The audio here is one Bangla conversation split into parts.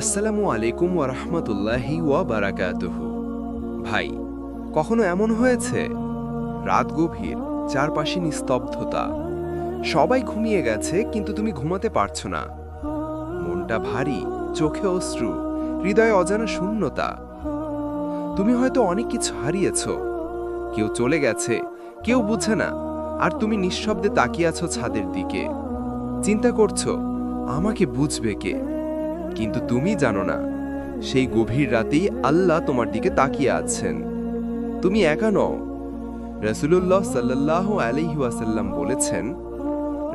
আসসালামু আলাইকুম ওরহমতুল্লাহি ওয়াবারাকাতুহু ভাই, কখনো এমন হয়েছে? রাত গভীর, চারপাশে নিস্তব্ধতা। সবাই ঘুমিয়ে গেছে, কিন্তু তুমি ঘুমাতে পারছ না। মনটা ভারী, চোখে অশ্রু, হৃদয়ে অজানা শূন্যতা। তুমি হয়তো অনেক কিছু হারিয়েছ। কেউ চলে গেছে, কেউ বুঝে না, আর তুমি নিঃশব্দে তাকিয়ে আছো ছাদের দিকে। চিন্তা করছ, আমাকে বুঝবে কে? কিন্তু তুমি জানো না, সেই গভীর রাতেই আল্লাহ তোমার দিকে তাকিয়ে আছেন। তুমি একা নও। রসুল্লাহ সাল্লাহ আলহি ওয়াসাল্লাম বলেছেন,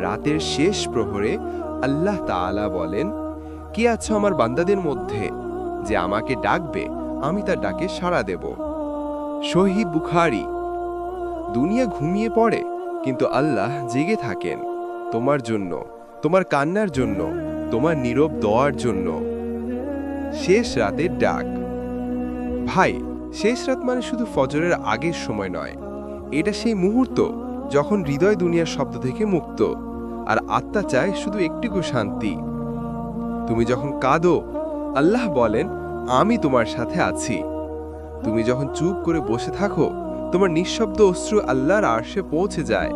রাতের শেষ প্রহরে আল্লাহ তাআলা বলেন, কে আছো আমার বান্দাদের মধ্যে যে আমাকে ডাকবে, আমি তার ডাকে সাড়া দেব? শহী বুখারি, দুনিয়া ঘুমিয়ে পড়ে, কিন্তু আল্লাহ জেগে থাকেন। তোমার জন্য, তোমার কান্নার জন্য তোমার নীরব দোয়ার জন্য। শেষ রাতের ডাক। ভাই, শেষ রাত মানে শুধু ফজরের আগের সময় নয়। এটা সেই মুহূর্ত যখন হৃদয় দুনিয়ার শব্দ থেকে মুক্ত, আর আত্মা চায় শুধু একটুকু শান্তি। তুমি যখন কাঁদো, আল্লাহ বলেন, আমি তোমার সাথে আছি। তুমি যখন চুপ করে বসে থাকো, তোমার নিঃশব্দ অশ্রু আল্লাহর আরশে পৌঁছে যায়।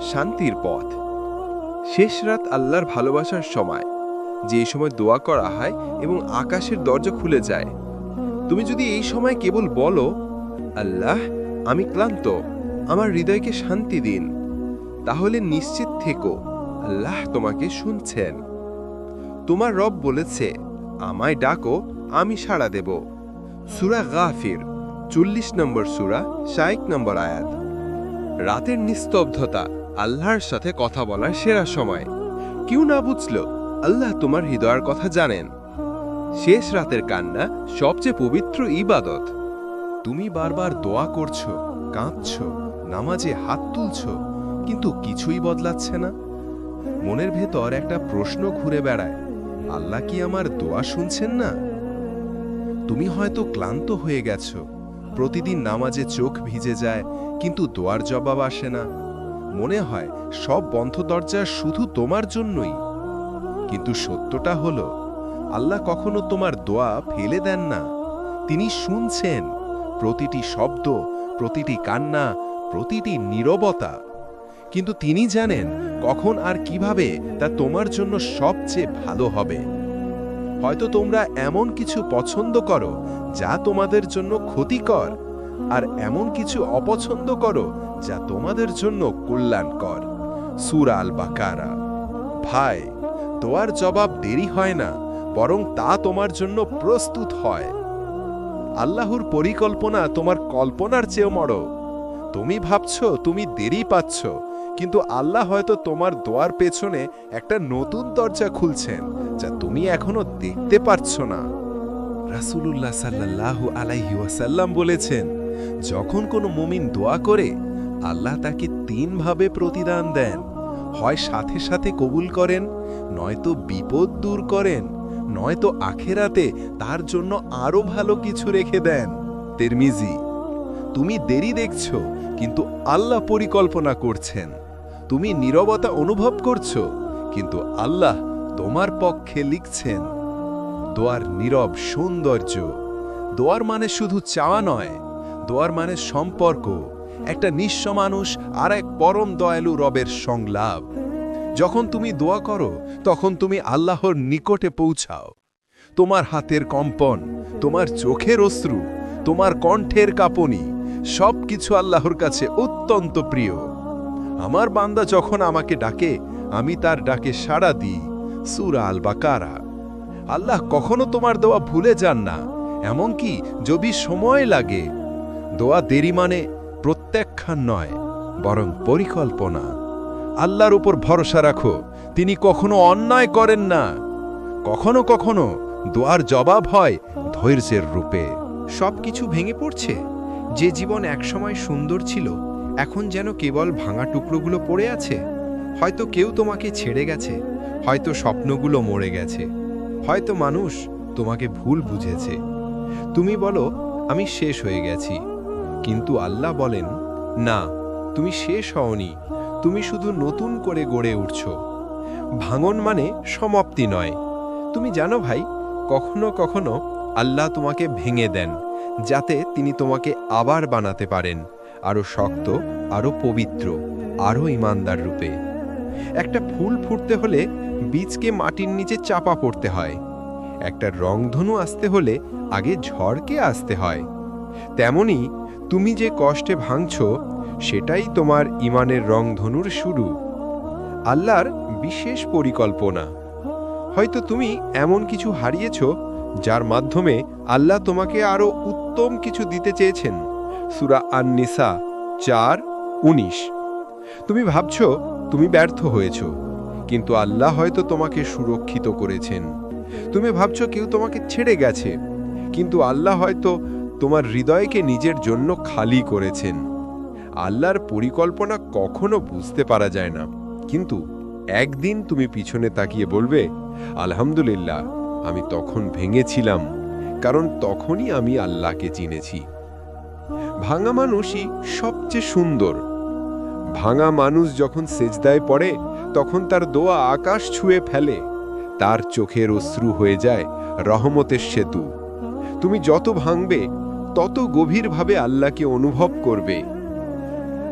শান্তির পথ। শেষ রাত আল্লাহর ভালোবাসার সময়। যে সময় দোয়া করা হয় এবং আকাশের দরজা খুলে যায়। তুমি যদি এই সময় কেবল বলো, আল্লাহ, আমি ক্লান্ত, আমার হৃদয়কে শান্তি দিন। তাহলে নিশ্চিত থেকো, আল্লাহ তোমাকে শুনছেন। তোমার রব বলেছে, আমায় ডাকো, আমি সাড়া দেব। সুরা গাফির, চল্লিশ নম্বর সুরা শাইক নম্বর আয়াত। রাতের নিস্তব্ধতা আল্লাহর সাথে কথা বলার সেরা সময়। কেউ না বুঝলো আল্লাহ তোমার হৃদয়ের কথা জানেন। শেষ রাতের কান্না সবচেয়ে পবিত্র ইবাদত। তুমি বারবার দোয়া করছ, কাঁদছ, নামাজে হাত তুলছ, কিন্তু কিছুই বদলাচ্ছে না। মনের ভেতর একটা প্রশ্ন ঘুরে বেড়ায়, আল্লাহ কি আমার দোয়া শুনছেন না? তুমি হয়তো ক্লান্ত হয়ে গেছো, প্রতিদিন নামাজে চোখ ভিজে যায়, কিন্তু দোয়ার জবাব আসে না। মনে হয় সব বন্ধ দরজা শুধু তোমার জন্যই। কিন্তু সত্যটা হলো, আল্লাহ কখনো তোমার দোয়া ফেলে দেন না। তিনি শুনছেন, প্রতিটি শব্দ, প্রতিটি কান্না, প্রতিটি নীরবতা। কিন্তু তিনি জানেন কখন আর কীভাবে তা তোমার জন্য সবচেয়ে ভালো হবে। হয়তো তোমরা এমন কিছু পছন্দ করো যা তোমাদের জন্য ক্ষতিকর আর এমন কিছু অপছন্দ করো যা তোমাদের জন্য কল্যাণকর। সুরাল বাকারা ভাই দোয়ার জবাব দেরি হয় না, বরং তা তোমার জন্য প্রস্তুত হয়। আল্লাহর পরিকল্পনা তোমার কল্পনার চেয়েও বড় তুমি ভাবছ তুমি দেরি পাচ্ছ, কিন্তু আল্লাহ হয়তো তোমার দোয়ার পেছনে একটা নতুন দরজা খুলছেন, যা তুমি এখনও দেখতে পারছ না। রাসূলুল্লাহ সাল্লাল্লাহু আলাইহি ওয়াসাল্লাম বলেছেন যখন কোনো মুমিন দোয়া করে, আল্লাহ তাকে তিনভাবে প্রতিদান দেন। হয় সাথে সাথে কবুল করেন, নয়তো বিপদ দূর করেন, নয়তো আখেরাতে তার জন্য আরও ভালো কিছু রেখে দেন। তেরমিজি, তুমি দেরি দেখছ, কিন্তু আল্লাহ পরিকল্পনা করছেন। তুমি নীরবতা অনুভব করছ, কিন্তু আল্লাহ তোমার পক্ষে লিখছেন। দোয়ার নীরব সৌন্দর্য, দোয়ার মানে শুধু চাওয়া নয় দোয়ার মানে সম্পর্ক। একটা নিঃস্ব মানুষ আর এক পরম দয়ালু রবের সংলাপ। যখন তুমি দোয়া করো, তখন তুমি আল্লাহর নিকটে পৌঁছাও। তোমার হাতের কম্পন, তোমার চোখের অশ্রু, তোমার কণ্ঠের কাঁপনি সব কিছু আল্লাহর কাছে অত্যন্ত প্রিয়। আমার বান্দা যখন আমাকে ডাকে, আমি তার ডাকে সাড়া দিই, সুরা আল বাকারা আল্লাহ কখনো তোমার দোয়া ভুলে যান না। এমনকি যদি সময় লাগে দোয়া দেরি মানে প্রত্যাখ্যান নয়, বরং পরিকল্পনা। আল্লাহর উপর ভরসা রাখো, তিনি কখনো অন্যায় করেন না। কখনো কখনো দোয়ার জবাব হয় ধৈর্যের রূপে। সবকিছু ভেঙে পড়ছে? যে জীবন একসময় সুন্দর ছিল, এখন যেন কেবল ভাঙা টুকরোগুলো পড়ে আছে। হয়তো কেউ তোমাকে ছেড়ে গেছে, হয়তো স্বপ্নগুলো মরে গেছে, হয়তো মানুষ তোমাকে ভুল বুঝেছে। তুমি বলো, আমি শেষ হয়ে গেছি। কিন্তু আল্লাহ বলেন, না, তুমি শেষ হওনি। তুমি শুধু নতুন করে গড়ে উঠছ। ভাঙন মানে সমাপ্তি নয়। তুমি জানো ভাই, কখনো কখনো আল্লাহ তোমাকে ভেঙে দেন, যাতে তিনি তোমাকে আবার বানাতে পারেন আরও শক্ত আরও পবিত্র আরও ইমানদার রূপে। একটা ফুল ফুটতে হলে বীজকে মাটির নিচে চাপা পড়তে হয়। একটা রংধনু আসতে হলে আগে ঝড়কে আসতে হয়। তেমনি তুমি যে কষ্টে ভাঙছ, সেটাই তোমার ইমানের রংধনুর শুরু। আল্লাহর বিশেষ পরিকল্পনা। হয়তো তুমি এমন কিছু হারিয়েছ, যার মাধ্যমে আল্লাহ তোমাকে আরও উত্তম কিছু দিতে চেয়েছেন। সুরা আন নিসা চার, উনিশ। তুমি ভাবছ, তুমি ব্যর্থ হয়েছ, কিন্তু আল্লাহ হয়তো তোমাকে সুরক্ষিত করেছেন। তুমি ভাবছ কেউ তোমাকে ছেড়ে গেছে, কিন্তু আল্লাহ হয়তো তোমার হৃদয়কে নিজের জন্য খালি করেছেন। আল্লাহর পরিকল্পনা কখনো বুঝতে পারা যায় না। কিন্তু একদিন তুমি পিছনে তাকিয়ে বলবে, আলহামদুলিল্লাহ, আমি তখন ভেঙেছিলাম, কারণ তখনই আমি আল্লাহকে চিনেছি। ভাঙা মানুষই সবচেয়ে সুন্দর। ভাঙা মানুষ যখন সেজদায় পড়ে, তখন তার দোয়া আকাশ ছুঁয়ে ফেলে। তার চোখের অশ্রু হয়ে যায় রহমতের সেতু। তুমি যত ভাঙবে তত গভীরভাবে আল্লাহকে অনুভব করবে।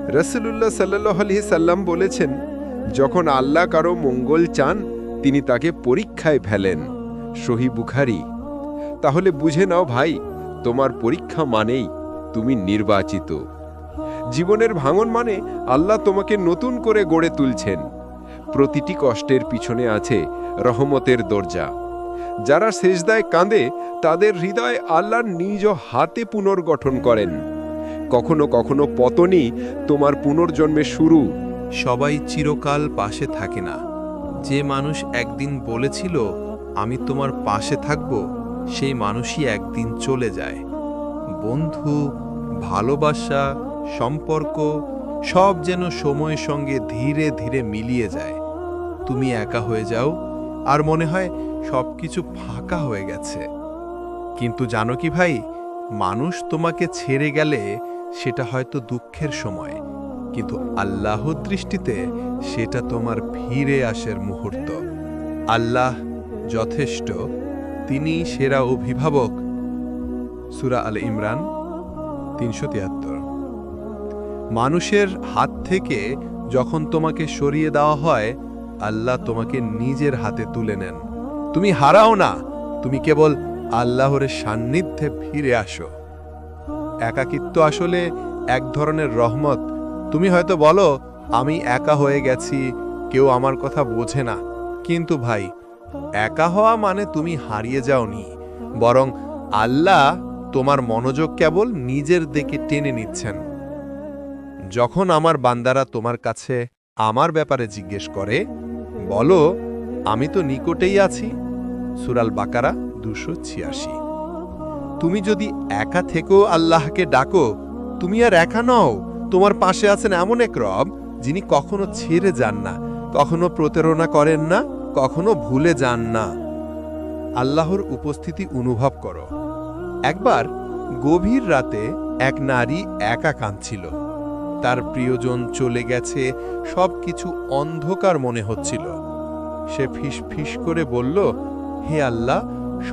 রসুল্লাহ সাল্লাহ আলহি সাল্লাম বলেছেন, যখন আল্লাহ কারও মঙ্গল চান, তিনি তাকে পরীক্ষায় ফেলেন। সহি বুখারি। তাহলে বুঝে নাও ভাই, তোমার পরীক্ষা মানেই তুমি নির্বাচিত। জীবনের ভাঙন মানে আল্লাহ তোমাকে নতুন করে গড়ে তুলছেন। প্রতিটি কষ্টের পিছনে আছে রহমতের দরজা। যারা সেজদায় কাঁদে, তাদের হৃদয় আল্লাহর নিজ হাতে পুনর্গঠন করেন। কখনো কখনো পতনই তোমার পুনর্জন্মের শুরু। সবাই চিরকাল পাশে থাকে না। যে মানুষ একদিন বলেছিল, আমি তোমার পাশে থাকব সেই মানুষই একদিন চলে যায়। বন্ধু, ভালোবাসা, সম্পর্ক, সব যেন সময়ের সঙ্গে ধীরে ধীরে মিলিয়ে যায়। তুমি একা হয়ে যাও আর মনে হয় সব কিছু ফাঁকা হয়ে গেছে। কিন্তু জানো কি ভাই, মানুষ তোমাকে ছেড়ে গেলে সেটা হয়তো দুঃখের সময়, কিন্তু আল্লাহর দৃষ্টিতে সেটা তোমার ফিরে আসার মুহূর্ত। আল্লাহ যথেষ্ট, তিনি সেরা অভিভাবক। সুরা আল ইমরান, তিনশো তিয়াত্তর। মানুষের হাত থেকে যখন তোমাকে সরিয়ে দেওয়া হয় আল্লাহ তোমাকে নিজের হাতে তুলে নেন। তুমি হারাও না, তুমি কেবল আল্লাহরের সান্নিধ্যে ফিরে আসো। একাকিত্ব আসলে এক ধরনের রহমত। তুমি হয়তো বলো, আমি একা হয়ে গেছি, কেউ আমার কথা বোঝে না। কিন্তু ভাই, একা হওয়া মানে তুমি হারিয়ে যাওনি। বরং আল্লাহ তোমার মনোযোগ কেবল নিজের দিকে টেনে নিচ্ছেন। যখন আমার বান্দারা তোমার কাছে আমার ব্যাপারে জিজ্ঞেস করে বলো, আমি তো নিকটেই আছি। সুরাল বাকারা দুশো ছিয়াশি। তুমি যদি একা থেকেও আল্লাহকে ডাকো, তুমি আর একা নও। তোমার পাশে আছেন এমন এক রব, যিনি কখনো ছেড়ে যান না, কখনো প্রতারণা করেন না, কখনো ভুলে যান না। আল্লাহর উপস্থিতি অনুভব করো। একবার গভীর রাতে এক নারী একা কাঁদছিল। তার প্রিয়জন চলে গেছে, সবকিছু অন্ধকার মনে হচ্ছিল। সে ফিস ফিস করে বলল, হে আল্লাহ,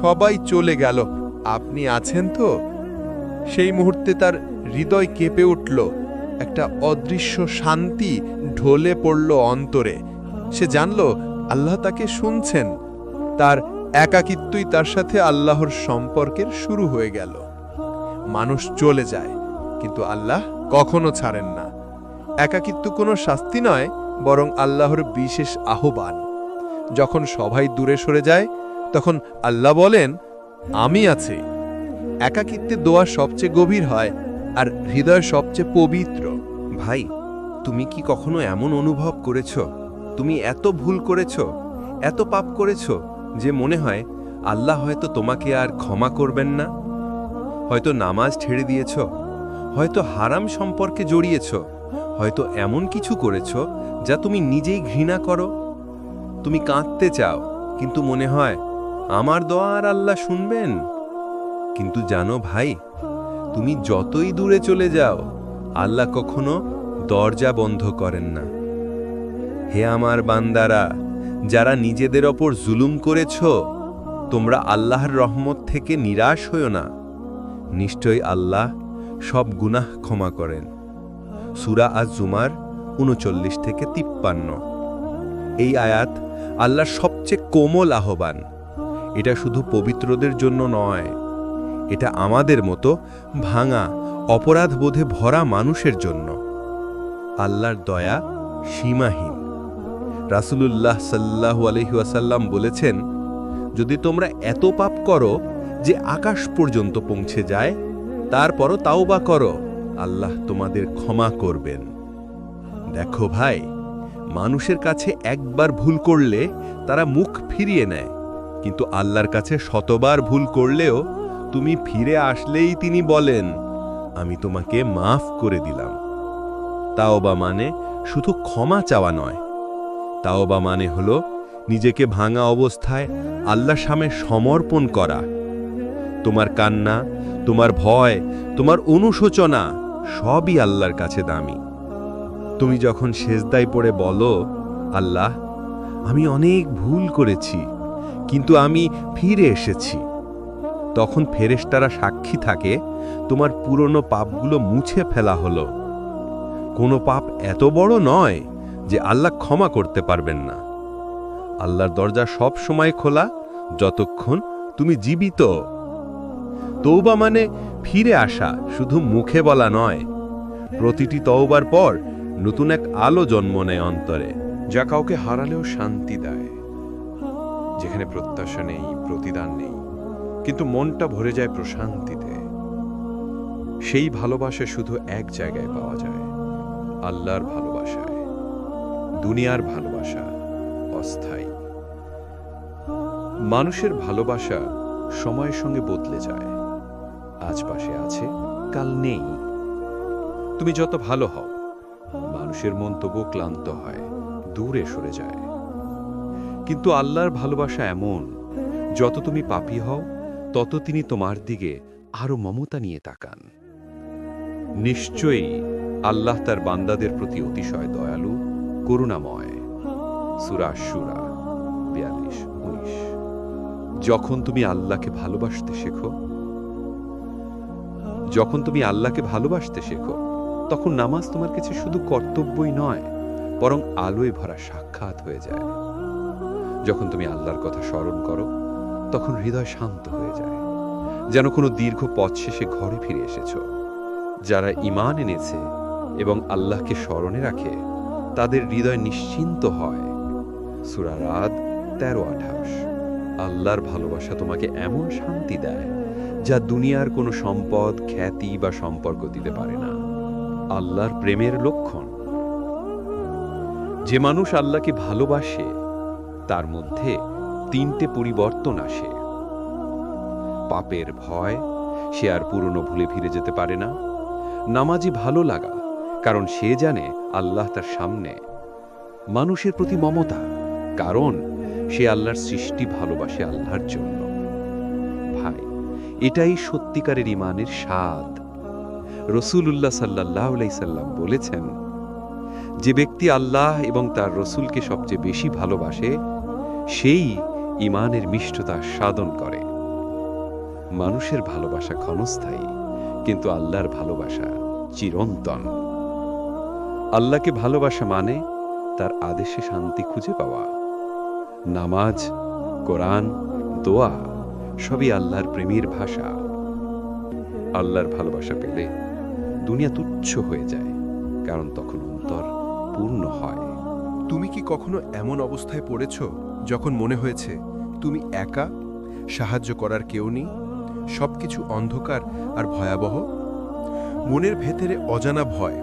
সবাই চলে গেল, আপনি আছেন তো? সেই মুহূর্তে তার হৃদয় কেঁপে উঠল, একটা অদৃশ্য শান্তি ঢলে পড়ল অন্তরে। সে জানল, আল্লাহ তাকে শুনছেন। তার একাকিত্বই তার সাথে আল্লাহর সম্পর্কের শুরু হয়ে গেল। মানুষ চলে যায়। কিন্তু আল্লাহ কখনো ছাড়েন না। একাকিত্ব কোনো শাস্তি নয়, বরং আল্লাহর বিশেষ আহ্বান। যখন সবাই দূরে সরে যায়, তখন আল্লাহ বলেন, আমি আছি। একাকিত্বে দোয়া সবচেয়ে গভীর হয়, আর হৃদয় সবচেয়ে পবিত্র। ভাই, তুমি কি কখনো এমন অনুভব করেছ? তুমি এত ভুল করেছ, এত পাপ করেছ, যে মনে হয় আল্লাহ হয়তো তোমাকে আর ক্ষমা করবেন না? হয়তো নামাজ ছেড়ে দিয়েছ হয়তো হারাম সম্পর্কে জড়িয়েছ, হয়তো এমন কিছু করেছ যা তুমি নিজেই ঘৃণা করো। তুমি কাঁদতে চাও, কিন্তু মনে হয়, আমার দোয়া আর আল্লাহ শুনবেন? কিন্তু জানো ভাই, তুমি যতই দূরে চলে যাও, আল্লাহ কখনো দরজা বন্ধ করেন না। হে আমার বান্দারা, যারা নিজেদের ওপর জুলুম করেছ, তোমরা আল্লাহর রহমত থেকে নিরাশ হইও না। নিশ্চয়ই আল্লাহ সব গুনাহ ক্ষমা করেন। সুরা আজ জুমার উনচল্লিশ থেকে তিপ্পান্ন। এই আয়াত আল্লাহর সবচেয়ে কোমল আহ্বান। এটা শুধু পবিত্রদের জন্য নয়, এটা আমাদের মতো ভাঙা অপরাধ বোধে ভরা মানুষের জন্য। আল্লাহর দয়া সীমাহীন। রাসূলুল্লাহ সাল্লাহু আলহি ওয়াসাল্লাম বলেছেন, যদি তোমরা এত পাপ করো যে আকাশ পর্যন্ত পৌঁছে যায় তারপরও তাওবা করো। আল্লাহ তোমাদের ক্ষমা করবেন। দেখো ভাই, মানুষের কাছে একবার ভুল করলে তারা মুখ ফিরিয়ে নেয়। কিন্তু আল্লাহর কাছে শতবার ভুল করলেও তুমি ফিরে আসলেই তিনি বলেন, আমি তোমাকে মাফ করে দিলাম। তাওবা মানে শুধু ক্ষমা চাওয়া নয়। তাওবা মানে হল নিজেকে ভাঙা অবস্থায় আল্লাহ সামনে সমর্পণ করা। তোমার কান্না তোমার ভয়, তোমার অনুশোচনা সবই আল্লাহর কাছে দামি। তুমি যখন সেজদায় পড়ে বলো, আল্লাহ, আমি অনেক ভুল করেছি, কিন্তু আমি ফিরে এসেছি। তখন ফেরেশতারা সাক্ষী থাকে, তোমার পুরনো পাপগুলো মুছে ফেলা হলো। কোনো পাপ এত বড় নয় যে আল্লাহ ক্ষমা করতে পারবেন না। আল্লাহর দরজা সব সময় খোলা, যতক্ষণ তুমি জীবিত। তৌবা মানে ফিরে আসা, শুধু মুখে বলা নয়। প্রতিটি তওবার পর নতুন এক আলো জন্ম নেয় অন্তরে, যা কাউকে হারালেও শান্তি দেয়। যেখানে প্রত্যাশা নেই, প্রতিদান নেই, কিন্তু মনটা ভরে যায় প্রশান্তিতে। সেই ভালোবাসা শুধু এক জায়গায় পাওয়া যায়, আল্লাহর ভালোবাসায়। দুনিয়ার ভালোবাসা অস্থায়ী। মানুষের ভালোবাসা সময়ের সঙ্গে বদলে যায়। আজ পাশে আছে, কাল নেই। তুমি যত ভালো হও, মানুষের মন তবুও ক্লান্ত হয়, দূরে সরে যায়। কিন্তু আল্লাহর ভালোবাসা এমন, যত তুমি পাপী হও, তত তিনি তোমার দিকে আরও মমতা নিয়ে তাকান। নিশ্চয়ই আল্লাহ তার বান্দাদের প্রতি অতিশয় দয়ালু, করুণাময়। সুরা সুরা বিয়াল্লিশ, উনিশ। যখন তুমি আল্লাহকে ভালোবাসতে শেখো যখন তুমি আল্লাহকে ভালোবাসতে শেখো, তখন নামাজ তোমার কাছে শুধু কর্তব্যই নয়, বরং আলোয় ভরা সাক্ষাৎ হয়ে যায়। যখন তুমি আল্লাহর কথা স্মরণ করো, তখন হৃদয় শান্ত হয়ে যায়। যেন কোনো দীর্ঘ পথ শেষে ঘরে ফিরে এসেছ। যারা ইমান এনেছে এবং আল্লাহকে স্মরণে রাখে, তাদের হৃদয় নিশ্চিন্ত হয়। সুরা রাত তেরো আঠাশ। আল্লাহর ভালোবাসা তোমাকে এমন শান্তি দেয় যা দুনিয়ার কোনো সম্পদ, খ্যাতি বা সম্পর্ক দিতে পারে না। আল্লাহর প্রেমের লক্ষণ। যে মানুষ আল্লাহকে ভালোবাসে, তার মধ্যে তিনটে পরিবর্তন আসে। পাপের ভয়, সে আর পুরনো ভুলে ফিরে যেতে পারে না। নামাজি ভালো লাগা, কারণ সে জানে আল্লাহ তার সামনে। মানুষের প্রতি মমতা, কারণ সে আল্লাহর সৃষ্টি ভালোবাসে আল্লাহর জন্য। এটাই সত্যিকারের ইমানের স্বাদ। রসুল্লাহ সাল্লাহ সাল্লাম বলেছেন, যে ব্যক্তি আল্লাহ এবং তার রসুলকে সবচেয়ে বেশি ভালোবাসে, সেই ইমানের মিষ্টতা সাধন করে। মানুষের ভালোবাসা ক্ষণস্থায়ী, কিন্তু আল্লাহর ভালোবাসা চিরন্তন। আল্লাহকে ভালোবাসা মানে তার আদেশে শান্তি খুঁজে পাওয়া। নামাজ, কোরআন, দোয়া সবই আল্লাহর প্রেমের ভাষা। আল্লাহর ভালোবাসা পেলে দুনিয়া তুচ্ছ হয়ে যায়, কারণ তখন অন্তর পূর্ণ হয়। তুমি কি কখনো এমন অবস্থায় পড়েছ যখন মনে হয়েছে তুমি একা, সাহায্য করার কেউ নেই, সবকিছু অন্ধকার আর ভয়াবহ? মনের ভেতরে অজানা ভয়,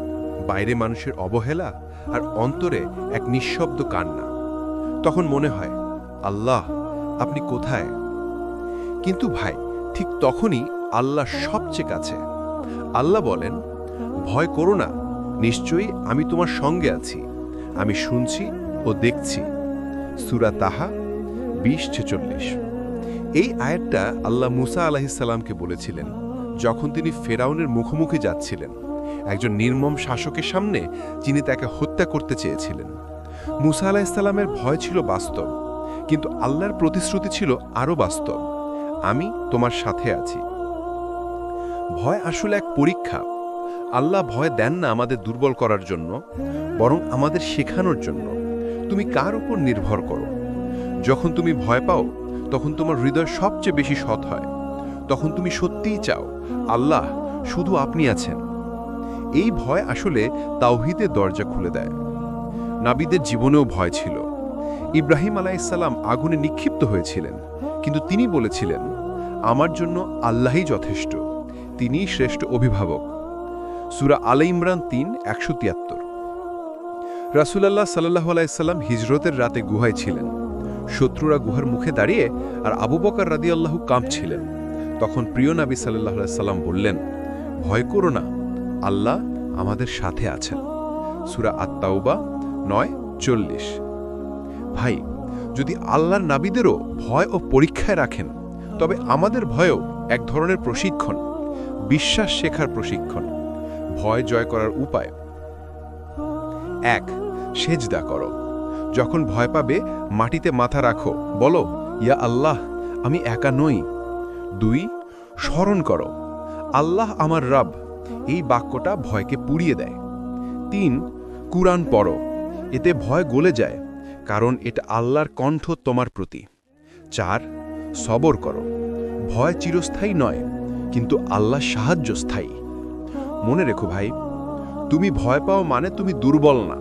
বাইরে মানুষের অবহেলা আর অন্তরে এক নিঃশব্দ কান্না। তখন মনে হয়, আল্লাহ, আপনি কোথায়? কিন্তু ভাই, ঠিক তখনই আল্লাহ সবচেয়ে কাছে। আল্লাহ বলেন, ভয় করো না, নিশ্চয়ই আমি তোমার সঙ্গে আছি। আমি শুনছি ও দেখছি। সুরা তাহা বিশ ছেচল্লিশ। এই আয়াতটা আল্লাহ মুসা আলাহিসাল্লামকে বলেছিলেন, যখন তিনি ফেরাউনের মুখোমুখি যাচ্ছিলেন। একজন নির্মম শাসকের সামনে যিনি তাকে হত্যা করতে চেয়েছিলেন। মুসা আলাহিসাল্লামের ভয় ছিল বাস্তব, কিন্তু আল্লাহর প্রতিশ্রুতি ছিল আরও বাস্তব। আমি তোমার সাথে আছি। ভয় আসলে এক পরীক্ষা। আল্লাহ ভয় দেন না আমাদের দুর্বল করার জন্য, বরং আমাদের শেখানোর জন্য। তুমি কার উপর নির্ভর করো? যখন তুমি ভয় পাও, তখন তোমার হৃদয় সবচেয়ে বেশি সৎ হয়। তখন তুমি সত্যিই চাও, আল্লাহ, শুধু আপনি আছেন। এই ভয় আসলে তাওহিদের দরজা খুলে দেয়। নাবিদের জীবনেও ভয় ছিল। ইব্রাহিম আলাইসাল্লাম আগুনে নিক্ষিপ্ত হয়েছিলেন। কিন্তু তিনি বলেছিলেন, আমার জন্য আল্লাহই যথেষ্ট, তিনিই শ্রেষ্ঠ অভিভাবক। সুরা আলে ইমরান তিন, একশো তিয়াত্তর। রাসুলাল্লাহ সাল্লাহ আলাইসাল্লাম হিজরতের রাতে গুহায় ছিলেন। শত্রুরা গুহার মুখে দাঁড়িয়ে আর আবু বকার রাদি আল্লাহ কাঁপছিলেন। তখন প্রিয় নাবী সাল্লাহ সাল্লাম বললেন, ভয় করো না, আল্লাহ আমাদের সাথে আছেন। সুরা আত্মাউবা নয়, চল্লিশ। ভাই যদি আল্লাহর নাবিদেরও ভয় ও পরীক্ষায় রাখেন, তবে আমাদের ভয়ও এক ধরনের প্রশিক্ষণ, বিশ্বাস শেখার প্রশিক্ষণ। ভয় জয় করার উপায়। এক, সেজদা করো। যখন ভয় পাবে, মাটিতে মাথা রাখো। বলো, ইয়া আল্লাহ, আমি একা নই। দুই, স্মরণ করো। আল্লাহ আমার রব। এই বাক্যটা ভয়কে পুড়িয়ে দেয়। তিন, কুরআন পড়ো। এতে ভয় গলে যায়। কারণ এটা আল্লাহর কণ্ঠ তোমার প্রতি। চার, সবর করো। ভয় চিরস্থায়ী নয়, কিন্তু আল্লাহ সাহায্য স্থায়ী। মনে রেখো ভাই, তুমি ভয় পাও মানে তুমি দুর্বল না,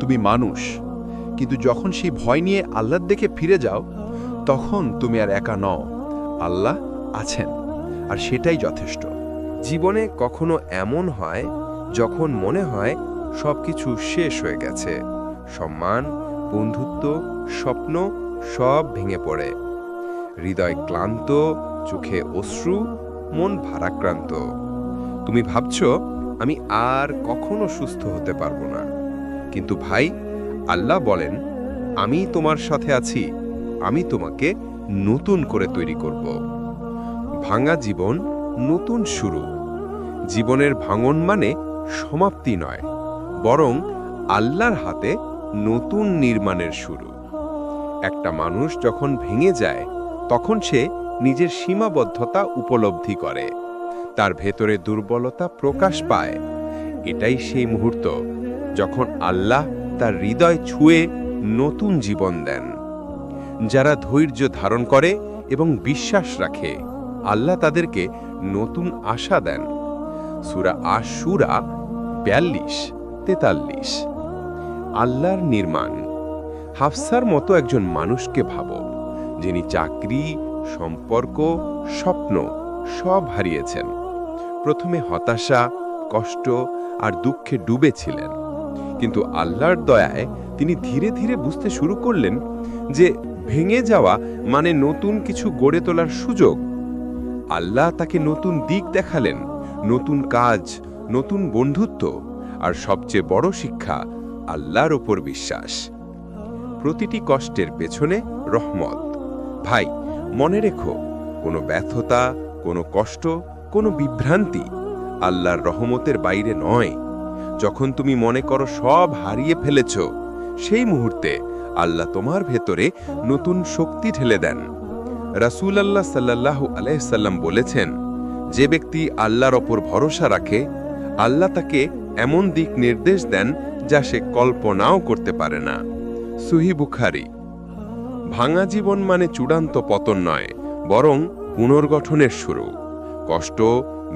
তুমি মানুষ। কিন্তু যখন সেই ভয় নিয়ে আল্লাহর দেখে ফিরে যাও, তখন তুমি আর একা নও, আল্লাহ আছেন, আর সেটাই যথেষ্ট। জীবনে কখনো এমন হয় যখন মনে হয় সবকিছু শেষ হয়ে গেছে। সম্মান বন্ধুত্ব, স্বপ্ন সব ভেঙে পড়ে। হৃদয় ক্লান্ত, চোখে অশ্রু, মন ভারাক্রান্ত। তুমি ভাবছ, আমি আর কখনো সুস্থ হতে পারব না। কিন্তু ভাই, আল্লাহ বলেন, আমি তোমার সাথে আছি, আমি তোমাকে নতুন করে তৈরি করব। ভাঙা জীবন নতুন শুরু। জীবনের ভাঙন মানে সমাপ্তি নয়, বরং আল্লাহর হাতে নতুন নির্মাণের শুরু। একটা মানুষ যখন ভেঙে যায়, তখন সে নিজের সীমাবদ্ধতা উপলব্ধি করে। তার ভেতরে দুর্বলতা প্রকাশ পায়। এটাই সেই মুহূর্ত যখন আল্লাহ তার হৃদয় ছুঁয়ে নতুন জীবন দেন। যারা ধৈর্য ধারণ করে এবং বিশ্বাস রাখে, আল্লাহ তাদেরকে নতুন আশা দেন। সুরা আশুরা বিয়াল্লিশ, তেতাল্লিশ। আল্লাহর নির্মাণ। হাফসার মতো একজন মানুষকে ভাবো, যিনি চাকরি, সম্পর্ক, স্বপ্ন সব হারিয়েছেন। প্রথমে হতাশা, কষ্ট আর দুঃখে ডুবেছিলেন। কিন্তু আল্লাহর দয়ায় তিনি ধীরে ধীরে বুঝতে শুরু করলেন যে ভেঙে যাওয়া মানে নতুন কিছু গড়ে তোলার সুযোগ। আল্লাহ তাকে নতুন দিক দেখালেন, নতুন কাজ, নতুন বন্ধুত্ব আর সবচেয়ে বড় শিক্ষা আল্লাহর ওপর বিশ্বাস। প্রতিটি কষ্টের পেছনে রহমত। ভাই, মনে রেখো, কোনো ব্যর্থতা, কোনো কষ্ট, কোনো বিভ্রান্তি আল্লাহর রহমতের বাইরে নয়। যখন তুমি মনে করো সব হারিয়ে ফেলেছ, সেই মুহূর্তে আল্লাহ তোমার ভেতরে নতুন শক্তি ঠেলে দেন। রাসূল আল্লাহ সাল্লাহ আলাইসাল্লাম বলেছেন, যে ব্যক্তি আল্লাহর ওপর ভরসা রাখে, আল্লাহ তাকে এমন দিক নির্দেশ দেন যা সে কল্পনাও করতে পারে না। সুহি বুখারি। ভাঙা জীবন মানে চূড়ান্ত পতন নয়, বরং পুনর্গঠনের শুরু। কষ্ট,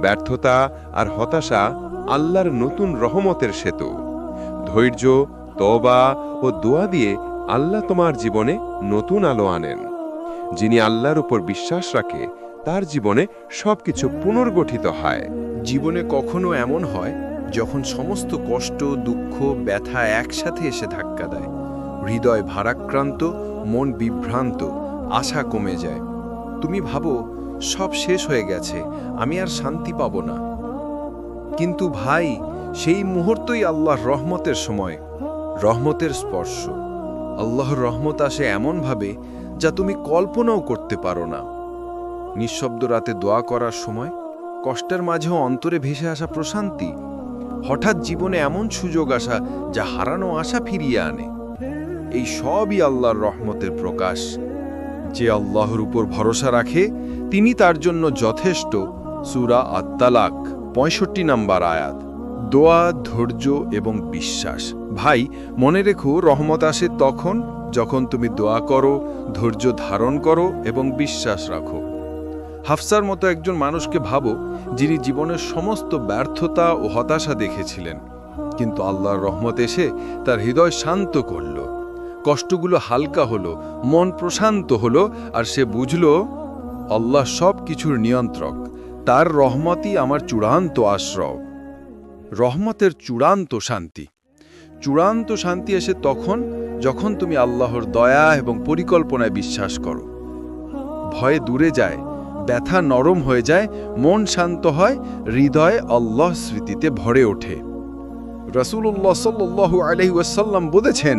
ব্যর্থতা আর হতাশা আল্লাহর নতুন রহমতের সেতু। ধৈর্য তবা ও দোয়া দিয়ে আল্লাহ তোমার জীবনে নতুন আলো আনেন। যিনি আল্লাহর উপর বিশ্বাস রাখে, তার জীবনে সবকিছু পুনর্গঠিত হয়। জীবনে কখনো এমন হয় যখন সমস্ত কষ্ট, দুঃখ, ব্যথা একসাথে এসে ধাক্কা দেয়, হৃদয় ভারাক্রান্ত, মন বিভ্রান্ত, আশা কমে যায়। তুমি ভাবো, সব শেষ হয়ে গেছে, আমি আর শান্তি পাব না। কিন্তু ভাই, সেই মুহূর্তই আল্লাহর রহমতের সময়, রহমতের স্পর্শ। আল্লাহর রহমত আসে এমনভাবে যা তুমি কল্পনাও করতে পারো না। নিঃশব্দ রাতে দোয়া করার সময় কষ্টের মাঝেও অন্তরে ভেসে আসা প্রশান্তি। হঠাৎ জীবনে এমন সুযোগ আসা যা হারানো আশা ফিরিয়ে আনে। এই সবই আল্লাহর রহমতের প্রকাশ। যে আল্লাহর উপর ভরসা রাখে, তিনি তার জন্য যথেষ্ট। সুরা আত্মালাক পঁয়ষট্টি নাম্বার আয়াত। দোয়া, ধৈর্য এবং বিশ্বাস। ভাই, মনে রেখো, রহমত আসে তখন যখন তুমি দোয়া করো, ধৈর্য ধারণ করো এবং বিশ্বাস রাখো। হাফসার মতো একজন মানুষকে ভাবো, যিনি জীবনের সমস্ত ব্যর্থতা ও হতাশা দেখেছিলেন। কিন্তু আল্লাহর রহমত এসে তার হৃদয় শান্ত করল। কষ্টগুলো হালকা হলো, মন প্রশান্ত হলো, আর সে বুঝল, আল্লাহ সব কিছুর নিয়ন্ত্রক। তার রহমতই আমার চূড়ান্ত আশ্রয়। রহমতের চূড়ান্ত শান্তি। চূড়ান্ত শান্তি এসে তখন, যখন তুমি আল্লাহর দয়া এবং পরিকল্পনায় বিশ্বাস করো। ভয়ে দূরে যায় ব্যথা নরম হয়ে যায়, মন শান্ত হয়, হৃদয় আল্লাহ স্মৃতিতে ভরে ওঠে। রসুল্লাহ সাল্লু আলহিউসাল্লাম বলেছেন,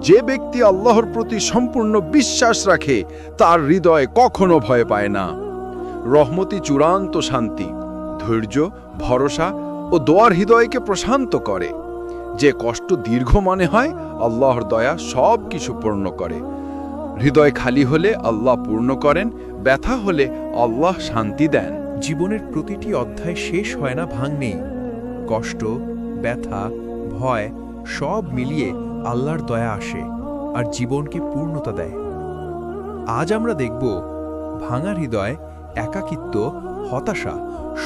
যে ব্যক্তি আল্লাহর প্রতি সম্পূর্ণ বিশ্বাস রাখে, তার হৃদয় কখনো ভয় পায় না। রহমতি চূড়ান্ত শান্তি, ধৈর্য, ভরসা ও দোয়ার হৃদয়কে প্রশান্ত করে। যে কষ্ট দীর্ঘ মনে হয়, আল্লাহর দয়া সব কিছু পূর্ণ করে। হৃদয় খালি হলে আল্লাহ পূর্ণ করেন, ব্যথা হলে আল্লাহ শান্তি দেন। জীবনের প্রতিটি অধ্যায় শেষ হয় না ভাঙনেই। কষ্ট, ব্যথা, ভয় সব মিলিয়ে আল্লাহর দয়া আসে আর জীবনকে পূর্ণতা দেয়। আজ আমরা দেখব ভাঙা হৃদয়, একাকিত্ব, হতাশা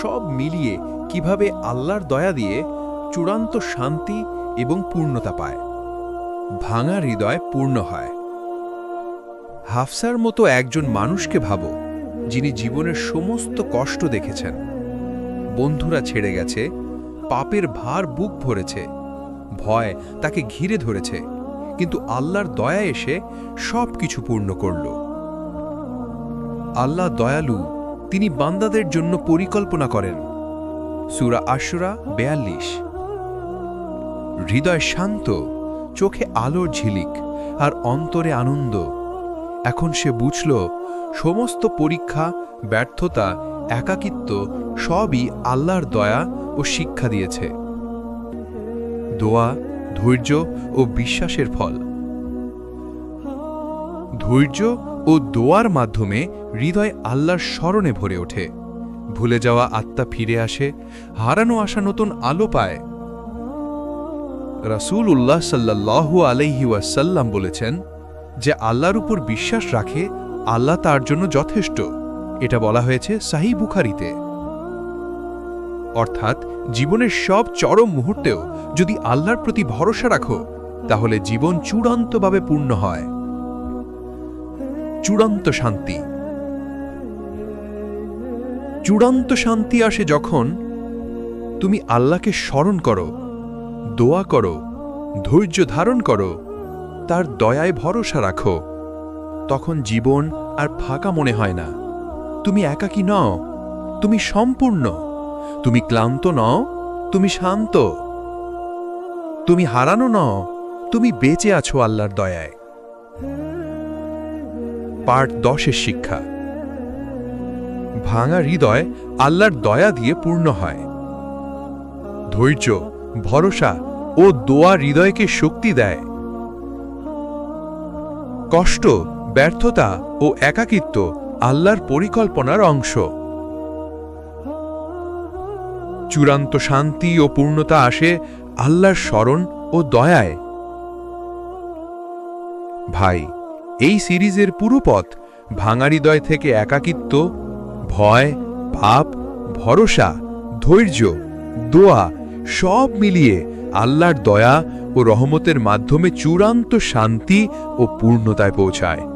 সব মিলিয়ে কীভাবে আল্লাহর দয়া দিয়ে চূড়ান্ত শান্তি এবং পূর্ণতা পায়। ভাঙা হৃদয় পূর্ণ হয়। হাফসার মতো একজন মানুষকে ভাবো, যিনি জীবনের সমস্ত কষ্ট দেখেছেন। বন্ধুরা ছেড়ে গেছে, পাপের ভার বুক ভরেছে, ভয় তাকে ঘিরে ধরেছে, কিন্তু আল্লাহর দয়া এসে সব কিছু পূর্ণ করল। আল্লাহ দয়ালু, তিনি বান্দাদের জন্য পরিকল্পনা করেন। সুরা আশুরা বেয়াল্লিশ। হৃদয় শান্ত, চোখে আলোর ঝিলিক, আর অন্তরে আনন্দ। এখন সে বুঝল, সমস্ত পরীক্ষা, ব্যর্থতা, একাকিত্ব সবই আল্লাহর দয়া ও শিক্ষা দিয়েছে। দোয়া, ধৈর্য ও বিশ্বাসের ফল। ধৈর্য ও দোয়ার মাধ্যমে হৃদয় আল্লাহর স্মরণে ভরে ওঠে। ভুলে যাওয়া আত্মা ফিরে আসে, হারানো আসা নতুন আলো পায়। রাসূল উল্লাহ সাল্লাহু আলাইহি ওয়াসাল্লাম বলেছেন যে আল্লাহর উপর বিশ্বাস রাখে, আল্লাহ তার জন্য যথেষ্ট। এটা বলা হয়েছে সাহি বুখারিতে। অর্থাৎ, জীবনের সব চরম মুহূর্তেও যদি আল্লাহর প্রতি ভরসা রাখো, তাহলে জীবন চূড়ান্তভাবে পূর্ণ হয়। চূড়ান্ত শান্তি। চূড়ান্ত শান্তি আসে যখন তুমি আল্লাহকে স্মরণ করো, দোয়া করো, ধৈর্য ধারণ করো তার দয়ায় ভরসা রাখো। তখন জীবন আর ফাঁকা মনে হয় না। তুমি একাকী নও, তুমি সম্পূর্ণ। তুমি ক্লান্ত নও, তুমি শান্ত। তুমি হারানো নও, তুমি বেঁচে আছো আল্লাহর দয়ায়। পার্ট দশের শিক্ষা। ভাঙা হৃদয় আল্লাহর দয়া দিয়ে পূর্ণ হয়। ধৈর্য, ভরসা ও দোয়া হৃদয়কে শক্তি দেয়। কষ্ট, ব্যর্থতা ও একাকিত্ব আল্লাহর পরিকল্পনার অংশ। চূড়ান্ত শান্তি ও পূর্ণতা আসে আল্লাহর স্মরণ ও দয়ায়। ভাই, এই সিরিজের পুরো পথ ভাঙা হৃদয় থেকে একাকিত্ব, ভয় পাপ ভরসা, ধৈর্য, দোয়া সব মিলিয়ে আল্লাহর দয়া ও রহমতের মাধ্যমে চূড়ান্ত শান্তি ও পূর্ণতায় পৌঁছায়।